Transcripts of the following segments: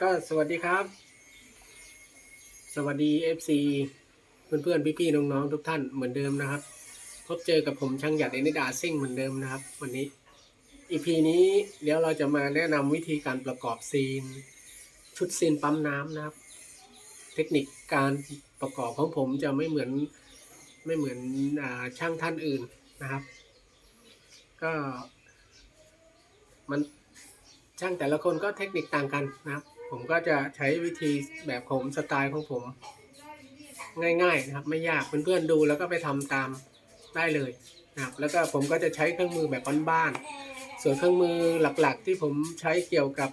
ก็สวัสดีครับ สวัสดี FC เพื่อนๆพี่ๆน้องๆทุกท่านเหมือนเดิมนะครับ พบเจอกับผมช่างหยัดเอนิดาซิ่งเหมือนเดิมนะครับ วันนี้ EP นี้เดี๋ยวเราจะมาแนะนำวิธีการประกอบซีน ชุดซีนปั๊มน้ำนะครับ เทคนิคการประกอบของผมจะไม่เหมือนไม่เหมือนอช่างท่านอื่นนะครับ ก็มัน ช่างแต่ละคนก็เทคนิคต่างกันนะครับ ผมก็จะใช้วิธีแบบผมสไตล์ของผม ง่ายๆนะครับ ไม่ยากเพื่อนๆดูแล้วก็ไปทำตามได้เลยนะครับ แล้วก็ผมก็จะใช้เครื่องมือแบบบ้านๆส่วนเครื่องมือหลักๆ ที่ผมใช้เกี่ยวกับ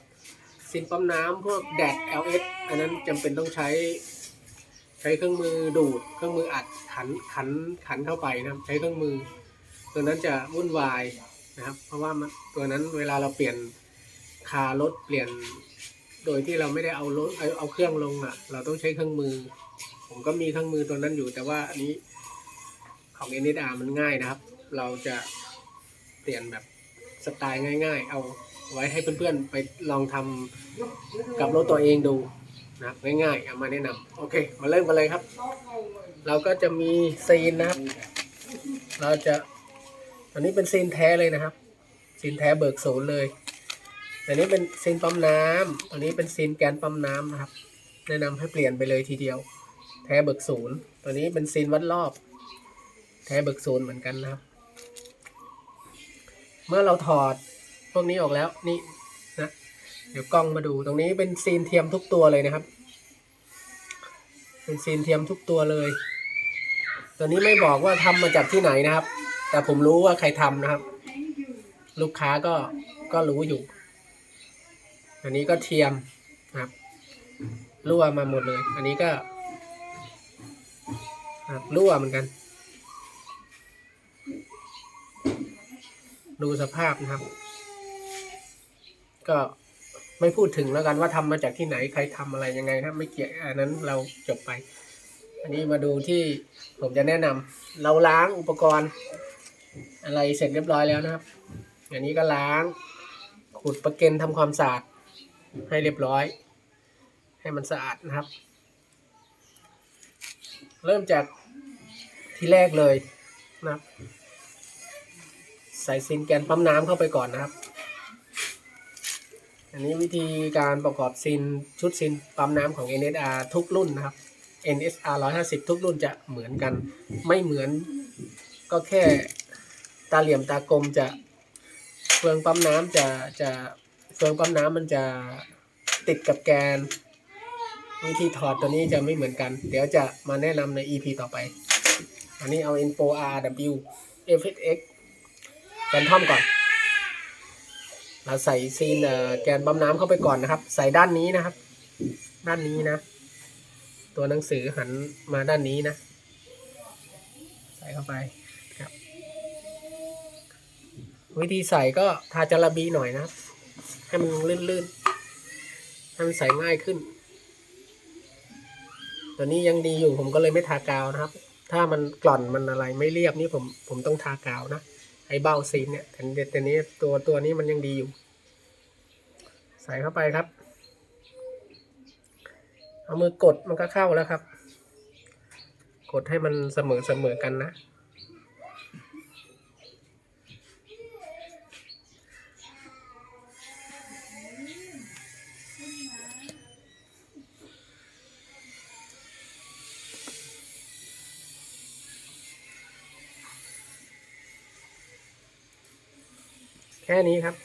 ซินปั๊มน้ำพวกแดด LS อันนั้นจำเป็นต้องใช้ ใช้เครื่องมือดูด เครื่องมืออัดขันขันขันเข้าไปนะครับ ใช้เครื่องมือ ตัวนั้นจะวุ่นวายนะครับ เพราะว่ามันตัวนั้นเวลาเราเปลี่ยน คารถเปลี่ยน โดยที่เราไม่ได้เอารถเอาเอาเครื่องลงอะ เราต้องใช้เครื่องมือ ผมก็มีเครื่องมือตัวนั้นอยู่ แต่ว่าอันนี้ของเอ็นดามันง่ายนะครับ เราจะเปลี่ยนแบบสไตล์ง่าย ๆ เอาไว้ให้เพื่อนๆไปลองทำกับรถตัวเองดูนะง่ายๆเอามาแนะนำโอเค มาเริ่มกันเลยครับ เราก็จะมีซีนนะครับ เราจะอันนี้เป็นซีนแท้เลยนะครับซีนแท้เบิกศูนย์เลย อันนี้เป็นซีนปั๊มน้ำอันนี้เป็นซีนแกนปั๊มน้ำนะครับ แนะนำให้เปลี่ยนไปเลยทีเดียว แท้เบิกศูนย์ตัวนี้เป็นซีนวัดรอบ แท้เบิกศูนย์เหมือนกันนะครับ เมื่อเราถอดพวกนี้ออกแล้วนี่นะเดี๋ยวกล้องมาดูตรงนี้เป็นซีนเทียมทุกตัวเลยนะครับ เป็นซีนเทียมทุกตัวเลย ตัวนี้ไม่บอกว่าทำมาจากที่ไหนนะครับ แต่ผมรู้ว่าใครทำนะครับ ลูกค้าก็ก็รู้อยู่ อันนี้ก็เทียมครับรั่วมาหมดเลย อันนี้ก็ครับรั่วเหมือนกัน ดูสภาพนะครับ ก็ไม่พูดถึงแล้วกันว่าทำมาจากที่ไหนใครทำอะไรยังไงนะไม่เกี่ยวอันนั้นเราจบไป อันนี้มาดูที่ผมจะแนะนำเราล้างอุปกรณ์ อะไรเสร็จเรียบร้อยแล้วนะครับ อันนี้ก็ล้าง ขูดประเก็นทำความสะอาด ให้เรียบร้อย ให้มันสะอาดนะครับ เริ่มจากที่แรกเลยนะครับ ใส่ซินแกนปั๊มน้ำเข้าไปก่อนนะครับ อันนี้วิธีการประกอบซินชุดซินปั๊มน้ำของ NSR ทุกรุ่นนะครับ NSR 150 ทุกรุ่นจะเหมือนกัน ไม่เหมือนก็แค่ตาเหลี่ยมตากลมจะเฟืองปั๊มน้ำจะจะ เฟืองปั๊มน้ำมันจะติดกับแกน วิธีถอดตัวนี้จะไม่เหมือนกัน เดี๋ยวจะมาแนะนำใน EP ต่อไป อันนี้เอา Info RW FXX แกนท่อมก่อน เราใส่ซีนแกนปั๊มน้ำเข้าไปก่อนนะครับ ใส่ด้านนี้นะครับ ด้านนี้นะ ตัวหนังสือหันมาด้านนี้นะ ใส่เข้าไปครับ วิธีใส่ก็ทาจาระบีหน่อยนะครับ ให้มันลื่นๆให้มันใส่ง่ายขึ้น ตัวนี้ยังดีอยู่ผมก็เลยไม่ทากาวนะครับ ถ้ามันกล่อนมันอะไรไม่เรียบนี่ผมผมต้องทากาวนะไอ้เบ้าซีนเนี่ยแต่แต่นี้ตัวตัวนี้มันยังดีอยู่ ใส่เข้าไปครับ เอามือกดมันก็เข้าแล้วครับ กดให้มันเสมอเสมอกันนะ แค่นี้ครับ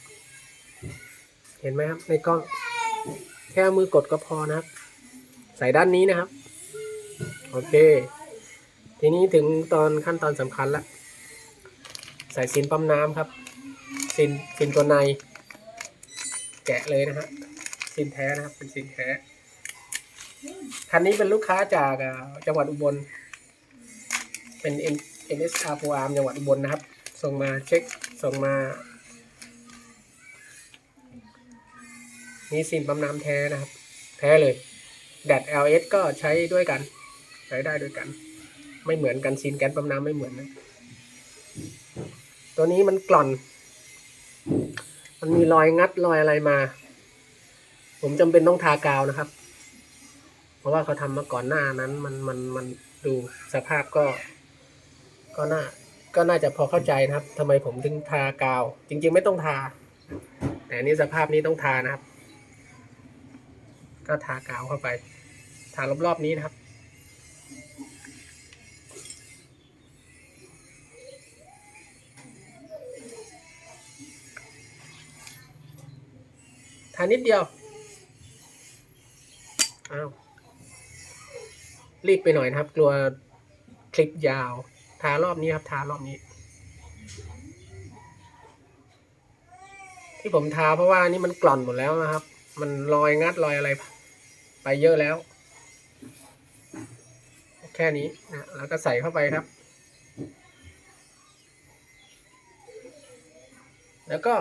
เห็นไหมครับ ในกล้อง แค่มือกดก็พอนะครับ ใส่ด้านนี้นะครับ โอเค ทีนี้ถึงตอนขั้นตอนสำคัญละใส่ซินปั๊มน้ำครับซินซินตัวใน แกะเลยนะฮะซินแท้นะครับเป็นซินแท้คันนี้เป็นลูกค้าจากจังหวัดอุบล เป็น N NSR โปรอาร์มจังหวัดอุบลนะครับ ส่งมาเช็ค ส่งมา นี่ซินปั๊มน้ำแท้นะครับ แท้เลยแดด LS ก็ใช้ด้วยกัน ใช้ได้ด้วยกัน ไม่เหมือนกันซินแก๊สปั๊มน้ำไม่เหมือนนะ ตัวนี้มันกล่อน มันมีรอยงัดรอยอะไรมา ผมจำเป็นต้องทากาวนะครับ เพราะว่าเขาทำมาก่อนหน้านั้นมันมันมันดูสภาพก็ ก็น่าก็น่าจะพอเข้าใจนะครับทำไมผมถึงทากาว จริง ๆ ไม่ต้องทา แต่อันนี้สภาพนี้ต้องทานะครับ ก็ทากาวเข้าไป ทารอบๆนี้นะครับ ทานิดเดียวอ้าวรีบไปหน่อยนะครับ กลัวคลิปยาว ทารอบนี้ครับ ทารอบนี้ ที่ผมทาเพราะว่านี่มันกล่อนหมดแล้วนะครับ มันรอยงัดรอยอะไร ไปเยอะแล้ว แค่นี้นะแล้วก็ใส่เข้าไปครับ แล้วก็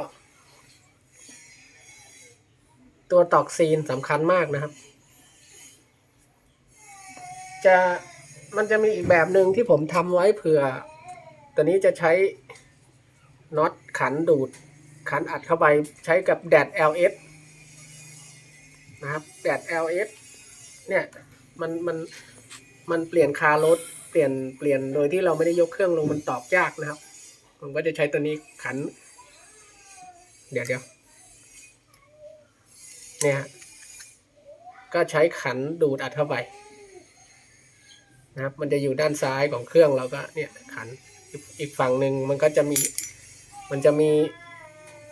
ตัวตอกซีนสำคัญมากนะครับ จะมันจะมีอีกแบบหนึ่งที่ผมทำไว้เผื่อตอนนี้จะใช้น็อตขันดูดขันอัดเข้าไปใช้กับแดด LS นะครับแดด LS เนี่ยมันมันมันเปลี่ยนคาร์รถเปลี่ยนเปลี่ยนโดยที่เราไม่ได้ยกเครื่องลงมันตอบยากนะครับ ผมก็จะใช้ตัวนี้ขัน เดี๋ยวเดี๋ยวเนี่ยฮะก็ใช้ขันดูดอัดเข้าไปนะครับ มันจะอยู่ด้านซ้ายของเครื่องเราก็เนี่ยขันอีกฝั่งหนึ่งมันก็จะมี มันจะมี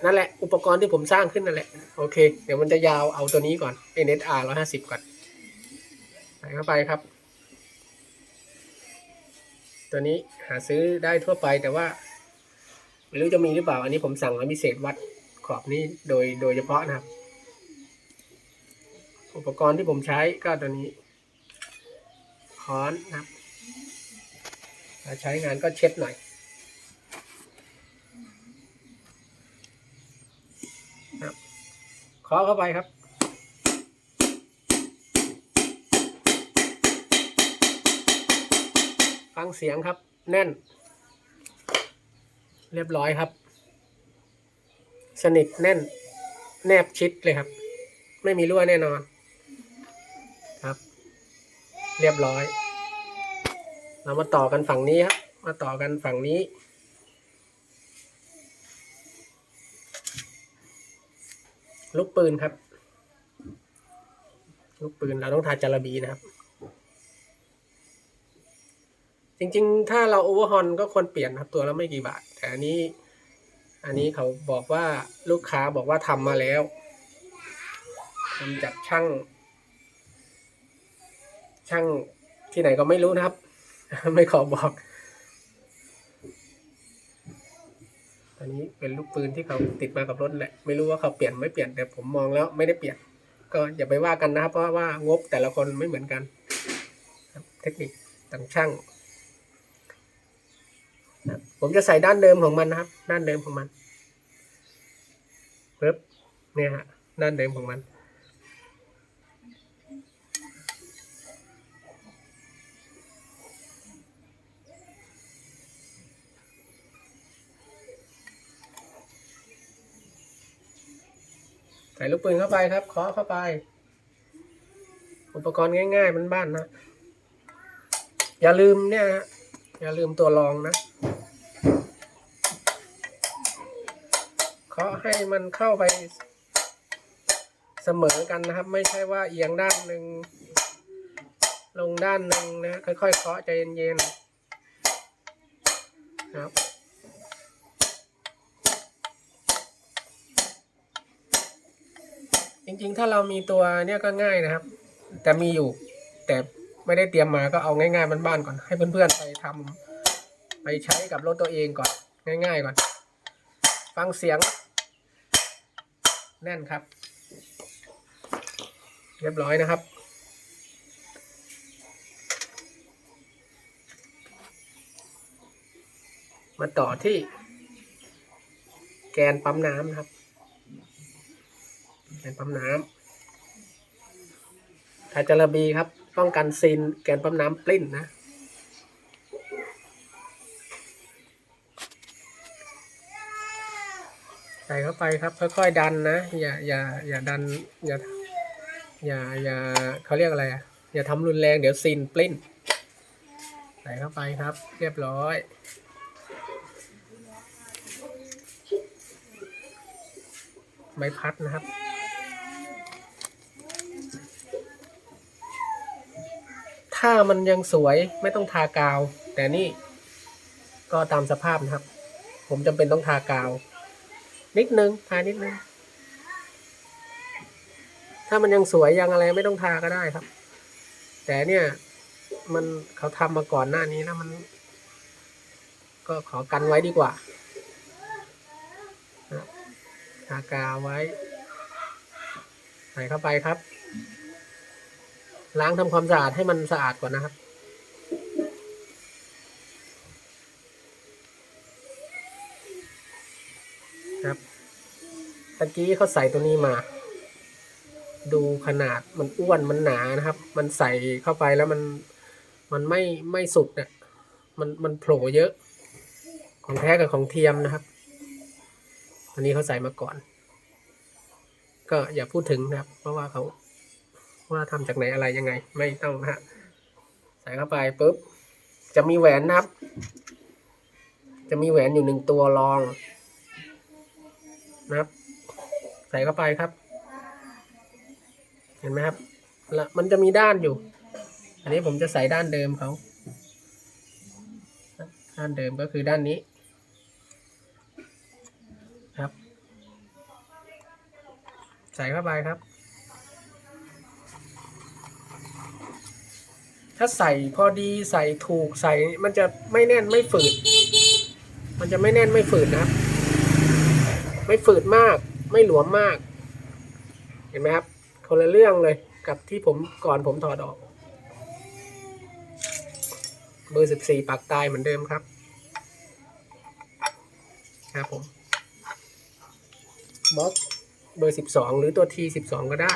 นั่นแหละ อุปกรณ์ที่ผมสร้างขึ้นนั่นแหละ โอเค เดี๋ยวมันจะยาวเอาตัวนี้ก่อน NSR 150 ก่อน ใส่เข้าไปครับ ตัวนี้หาซื้อได้ทั่วไปแต่ว่า ไม่รู้จะมีหรือเปล่า อันนี้ผมสั่งมาพิเศษวัดขอบนี้โดยโดยเฉพาะนะครับ อุปกรณ์ที่ผมใช้ก็ตัวนี้ ค้อนนะครับใช้งานก็เช็ดหน่อย ครับเคาะเข้าไปครับ ฟังเสียงครับ แน่น เรียบร้อยครับ สนิทแน่น แนบชิดเลยครับ ไม่มีรั่วแน่นอน ครับ เรียบร้อย เรามาต่อกันฝั่งนี้ครับ มาต่อกันฝั่งนี้ ลูกปืนครับ ลูกปืนเราต้องทาจาระบีนะครับ จริงๆ ถ้าเราโอเวอร์ฮอนก็ควรเปลี่ยนครับ ตัวละไม่กี่บาท แต่อันนี้ อันนี้เขาบอกว่าลูกค้าบอกว่าทำมาแล้วทำจากช่าง ช่างที่ไหนก็ไม่รู้นะครับ ไม่ขอบอก อันนี้เป็นลูกปืนที่เขาติดมากับรถแหละไม่รู้ว่าเขาเปลี่ยนไม่เปลี่ยนแต่ผมมองแล้วไม่ได้เปลี่ยน ก็อย่าไปว่ากันนะครับเพราะว่างบแต่ละคนไม่เหมือนกันเทคนิคต่างช่างผมจะใส่ด้านเดิมของมันนะครับ ด้านเดิมของมันปึ๊บเนี่ยฮะด้านเดิมของมัน ส่ลูกปืนเข้าไปครับเคาะเข้าไป อุปกรณ์ง่ายๆมันบ้านนะ อย่าลืมเนี่ยฮะอย่าลืมตัวรองนะเคาะให้มันเข้าไปเสมอกันนะครับ ไม่ใช่ว่าเอียงด้านหนึ่งลงด้านหนึ่งนะค่อยๆเคาะใจเย็นๆนะครับ จริงๆ ถ้าเรามีตัวเนี่ยก็ง่ายนะครับ แต่มีอยู่ แต่ไม่ได้เตรียมมาก็เอาง่ายๆบ้านๆก่อน ให้เพื่อนๆไปทำไปใช้กับรถตัวเองก่อน ง่าย ๆ ก่อน ฟังเสียง แน่นครับ เรียบร้อยนะครับมาต่อที่แกนปั๊มน้ำนะครับ แกนปั๊มน้ำทาจาระบีครับ ป้องกันซีนแกนปั๊มน้ำปลิ้นนะ ใส่เข้าไปครับ ค่อยๆดันนะ อย่าอย่าอย่าดัน อย่าอย่าอย่าเขาเรียกอะไรอะอย่าทำรุนแรงเดี๋ยวซีนปลิ้น ใส่เข้าไปครับ เรียบร้อยไม้พัดนะครับ ถ้ามันยังสวยไม่ต้องทากาว แต่นี่ก็ตามสภาพนะครับ ผมจำเป็นต้องทากาว นิดนึงทานิดนึง ถ้ามันยังสวยยังอะไรไม่ต้องทาก็ได้ครับ แต่เนี่ย มันเขาทำมาก่อนหน้านี้นะมัน ก็ขอกันไว้ดีกว่าทากาวไว้ ใส่เข้าไปครับ ล้างทำความสะอาดให้มันสะอาดก่อนนะครับ ครับตะกี้เขาใส่ตัวนี้มา ดูขนาดมันอ้วนมันหนานะครับ มันใส่เข้าไปแล้วมันมันไม่ไม่สุดเนี่ยมันมันโผล่เยอะ ของแท้กับของเทียมนะครับ อันนี้เขาใส่มาก่อน ก็อย่าพูดถึงนะครับ เพราะว่าเขา ว่าทำจากไหนอะไรยังไง ไม่ต้องฮะใส่เข้าไปปุ๊บจะมีแหวนนะครับ จะมีแหวนอยู่หนึ่งตัวรองนะครับ ใส่เข้าไปครับ เห็นไหมครับแล้วมันจะมีด้านอยู่ อันนี้ผมจะใส่ด้านเดิมเขาด้านเดิมก็คือด้านนี้ครับ ใส่เข้าไปครับ ถ้าใส่พอดีใส่ถูกใส่มันจะไม่แน่นไม่ฝืด มันจะไม่แน่นไม่ฝืดนะครับไม่ฝืดมาก ไม่หลวมมาก เห็นไหมครับคนละเรื่องเลยกับที่ผมก่อนผมถอดออก เบอร์สิบสี่ปากตายเหมือนเดิมครับ ครับผมบล็อกเบอร์สิบสองหรือตัวทีสิบสองก็ได้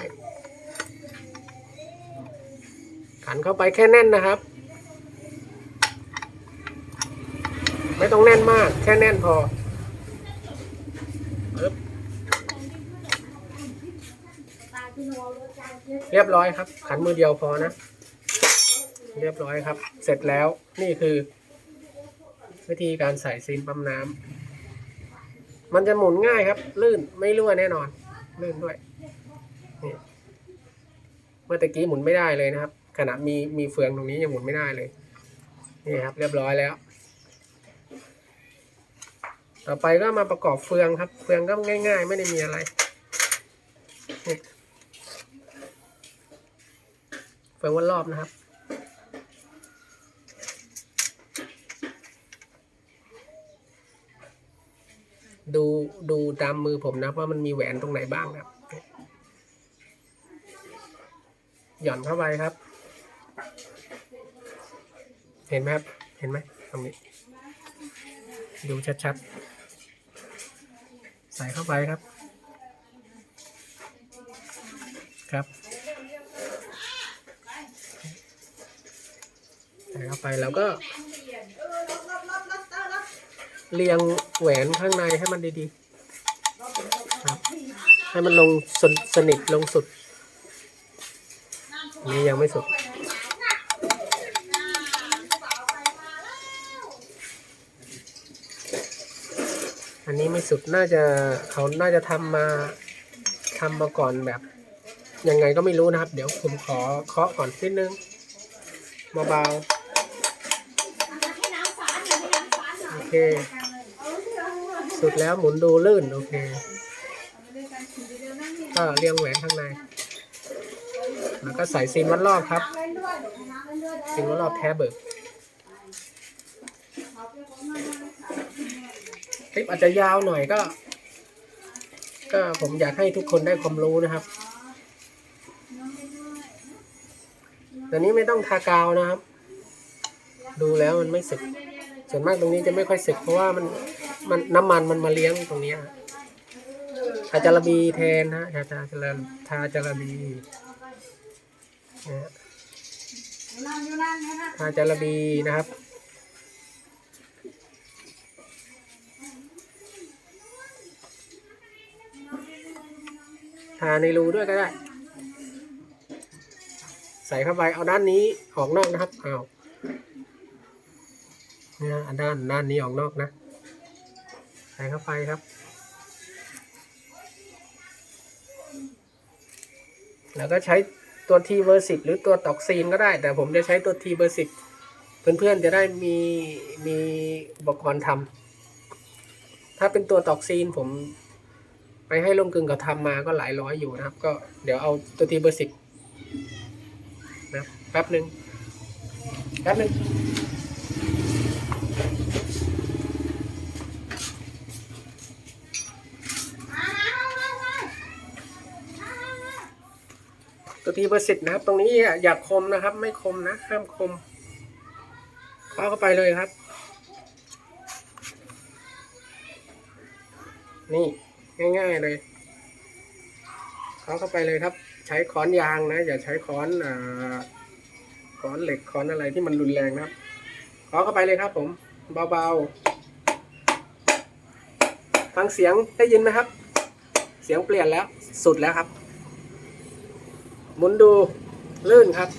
ขันเข้าไปแค่แน่นนะครับ ไม่ต้องแน่นมาก แค่แน่นพอเรียบร้อยครับ ขันมือเดียวพอนะ เรียบร้อยครับ เสร็จแล้วนี่คือ วิธีการใส่ซีนปั๊มน้ำมันจะหมุนง่ายครับ ลื่นไม่รั่วแน่นอน ลื่นด้วยนี่เมื่อตะกี้หมุนไม่ได้เลยนะครับ ขนาดมีมีเฟืองตรงนี้ยังหมุนไม่ได้เลย นี่ครับ เรียบร้อยแล้ว ต่อไปก็มาประกอบเฟืองครับ เฟืองก็ง่าย ๆ ไม่ได้มีอะไร เฟืองวนรอบนะครับดูดูตามมือผมนะว่ามันมีแหวนตรงไหนบ้างครับ หย่อนเข้าไปครับ ห็นไหมครับเห็นไหมตรงนี้ดูชัดๆ ใส่เข้าไปครับ ครับใส่เข้าไปแล้วก็เรียงแหวนข้างในให้มันดีๆครับ ให้มันลงสนิทลงสุดนนี้ยังไม่สุด นนี้ไม่สุดน่าจะเขาน่าจะทำมาทำมาก่อนแบบยังไงก็ไม่รู้นะครับ เดี๋ยวผมขอเคาะก่อนนิดนึงเบาๆโอเคสุดแล้วหมุนดูลื่น โอเคก็เรียงแหวนข้างใน แล้วก็ใส่ซีนวัดรอบครับซีนวัดรอบแท้เบิก คลิปอาจจะยาวหน่อยก็ ก็ผมอยากให้ทุกคนได้ความรู้นะครับแต่นี้ไม่ต้องทากาวนะครับ ดูแล้วมันไม่สึก ส่วนมากตรงนี้จะไม่ค่อยสึก เพราะว่ามันมันน้ำมันมันมาเลี้ยงตรงเนี้ยทาจาระบีแทนนะทาจาจาระทาจาระบีนะฮะทาจาระบีนะครับ ทาในรูด้วยก็ได้ ใส่เข้าไปเอาด้านนี้ออกนอกนะครับเอาเนี่ยด้านด้านนี้ออกนอกนะ ใส่เข้าไปครับ แล้วก็ใช้ตัวทีเบอร์สิบหรือตัวตอกซีนก็ได้ แต่ผมจะใช้ตัวทีเบอร์สิบเพื่อนๆจะได้มีมีอุปกรณ์ทำถ้าเป็นตัวตอกซีนผม ให้ลงกึ่งกับทำมาก็หลายร้อยอยู่นะครับ ก็เดี๋ยวเอาตัวทีเบอร์สิบนะแป๊บหนึ่งแป๊บหนึ่งตัวทีเบอร์สิบนะครับ ตรงนี้อย่าคมนะครับ ไม่คมนะห้ามคมเคาเข้าไปเลยครับ นี่ ง่าย ๆ เลยเคาะเข้าไปเลยครับ ใช้ค้อนยางนะ อย่าใช้ค้อนอ่าค้อนเหล็กค้อนอะไรที่มันรุนแรงนะครับเคาะเข้าไปเลยครับ ผม เบาๆฟังเสียงได้ยินไหมครับ เสียงเปลี่ยนแล้วสุดแล้วครับ หมุนดูลื่นครับ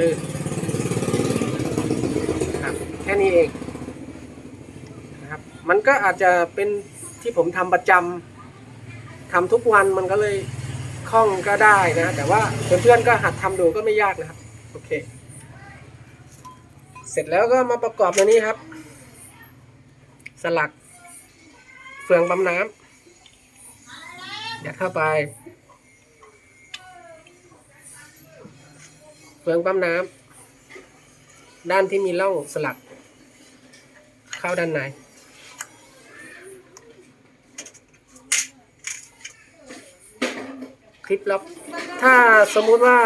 ลื่นครับแค่นี้เองนะครับ มันก็อาจจะเป็น ที่ผมทำประจำทำทุกวันมันก็เลยคล่องก็ได้นะ แต่ว่าเพื่อนๆก็หัดทำดูก็ไม่ยากนะครับ โอเค เสร็จแล้วก็มาประกอบตัวนี้ครับ สลัก เฟืองปั๊มน้ำยัดเข้าไป เฟืองปั๊มน้ำด้านที่มีร่องสลัก เข้าด้านใน คลิปล็อกถ้าสมมุติว่า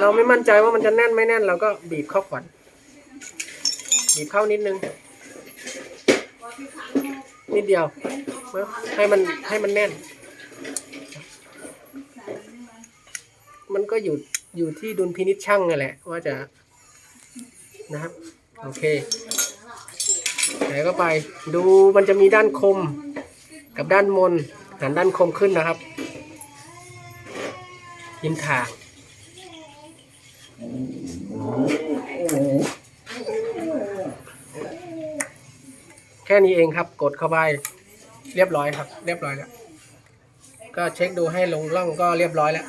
เราไม่มั่นใจว่ามันจะแน่นไม่แน่น เราก็บีบเข้าก่อนบีบเข้านิดนึงนิดเดียวให้มันให้มันแน่น มันก็อยู่อยู่ที่ดุลพินิจช่างนั่นแหละ ว่าจะนะครับ โอเคใส่เข้าไป ดูมันจะมีด้านคมกับด้านมนหันด้านคมขึ้นนะครับิมถางแค่นี้เองครับ กดเข้าไปเรียบร้อยครับ เรียบร้อยแล้ว ก็เช็คดูให้ลงร่องก็เรียบร้อยแล้ว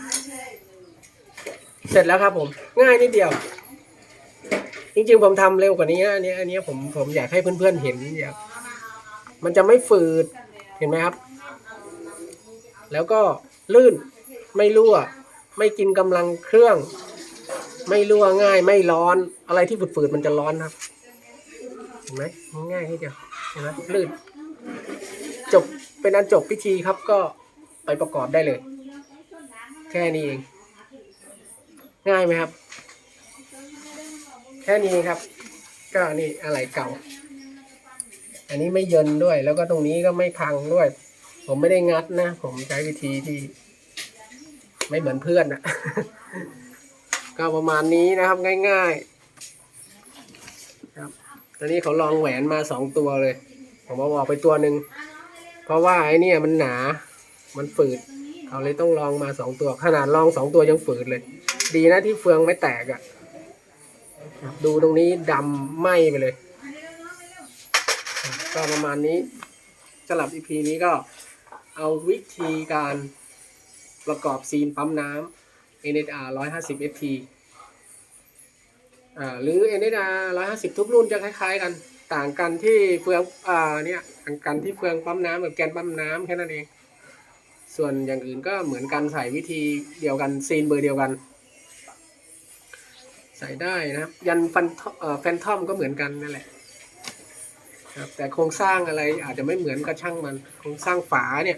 เสร็จแล้วครับผม ง่ายนิดเดียว จริงๆผมทำเร็วกว่านี้นะอันนี้ อันนี้ผมผมอยากให้เพื่อนๆเห็นอยากมันจะไม่ฝืดเห็นไหมครับ แล้วก็ลื่นไม่รั่ว ไม่กินกำลังเครื่อง ไม่รั่วง่ายไม่ร้อน อะไรที่ฝืดๆมันจะร้อนครับ เห็นไหมง่ายๆนิดเดียวเห็นไหมลื่นจบเป็นอันจบพิธีครับก็ไปประกอบได้เลย แค่นี้เอง ง่ายไหมครับ แค่นี้ครับ ก็นี่อะไรเก่า อันนี้ไม่เยินด้วย แล้วก็ตรงนี้ก็ไม่พังด้วย ผมไม่ได้งัดนะ ผมใช้วิธีที่ ไม่เหมือนเพื่อนนะก็ประมาณนี้นะครับง่ายๆครับตอนนี้เขาลองแหวนมาสองตัวเลย ผมเอาออกไปตัวหนึ่งเพราะว่าไอ้นี่มันหนา มันฝืดเขาเลยต้องลองมาสองตัว ขนาดลองสองตัวยังฝืดเลย ดีนะที่เฟืองไม่แตกอะ่ะดูตรงนี้ดำไหม้ไปเลย ก็ประมาณนี้สำหรับ EP นี้ก็เอาวิธีการ ประกอบซีนปั๊มน้ำ NSR 150 FT อ่าหรือ NSR 150 ทุกรุ่นจะคล้าย ๆ กัน ต่างกันที่เฟืองอ่าเนี่ยต่างกันที่เฟืองปั๊มน้ำกับแกนปั๊มน้ำแค่นั้นเอง ส่วนอย่างอื่นก็เหมือนกันใส่วิธีเดียวกันซีนเบอร์เดียวกัน ใส่ได้นะครับ ยันฟันเอ่อแฟนทอมก็เหมือนกันนั่นแหละครับแต่โครงสร้างอะไรอาจจะไม่เหมือนกับช่างมัน โครงสร้างฝาเนี่ย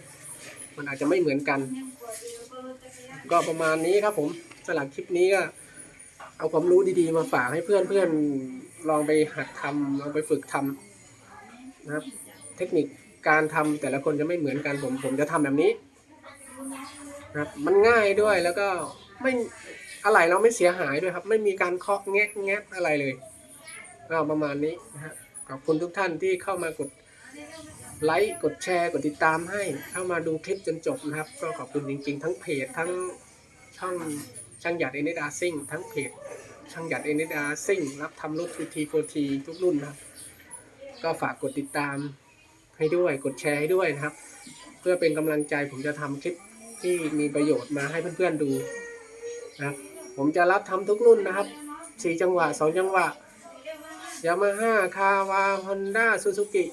มันอาจจะไม่เหมือนกัน ก็ประมาณนี้ครับผมสำหรับคลิปนี้ก็เอาความรู้ดีๆมาฝากให้เพื่อนเพื่อนๆลองไปหัดทำลองไปฝึกทำนะครับ เทคนิคการทำแต่ละคนจะไม่เหมือนกันผมผมจะทำแบบนี้นะครับมันง่ายด้วยแล้วก็ไม่อะไรเราไม่เสียหายด้วยครับ ไม่มีการเคาะแงะแงะอะไรเลยก็ประมาณนี้นะฮะขอบคุณทุกท่านที่เข้ามากด ไลค์กดแชร์กดติดตามให้เข้ามาดูคลิปจนจบนะครับ ก็ขอบคุณจริง ๆ ทั้งเพจทั้งช่องช่างหยัดเอเนดาซิ่งทั้งเพจช่างหยัดเอเนดาซิ่งรับทำรถทูทีโฟทีทุกรุ่นนะครับก็ฝากกดติดตามให้ด้วยกดแชร์ให้ด้วยนะครับ เพื่อเป็นกำลังใจผมจะทำคลิปที่มีประโยชน์มาให้เพื่อนๆดูนะครับผมจะรับทำทุกรุ่นนะครับสี่จังหวะสองจังหวะยามาฮ่าคาวาฮอนด้าซูซูกิ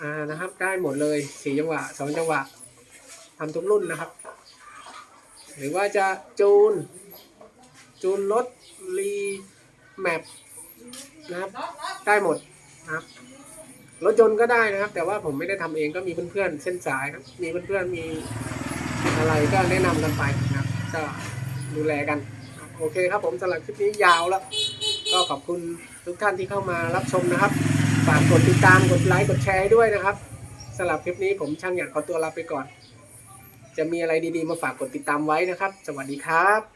อ่านะครับ ได้หมดเลยสี่จังหวะสองจังหวะทำทุกรุ่นนะครับ หรือว่าจะจูน จูนรถรีแมปนะครับ ได้หมดนะครับรถยนต์ก็ได้นะครับ แต่ว่าผมไม่ได้ทำเองก็มีเพื่อนๆเส้นสายครับมีเพื่อนๆมีอะไรก็แนะนำกันไปนะครับก็ดูแลกัน โอเคครับผมสำหรับคลิปนี้ยาวแล้ว ก็ขอบคุณทุกท่านที่เข้ามารับชมนะครับ ฝากกดติดตามกดไลค์กดแชร์ด้วยนะครับสำหรับคลิปนี้ผมช่างอยากขอตัวลาไปก่อน จะมีอะไรดีๆมาฝากกดติดตามไว้นะครับ สวัสดีครับ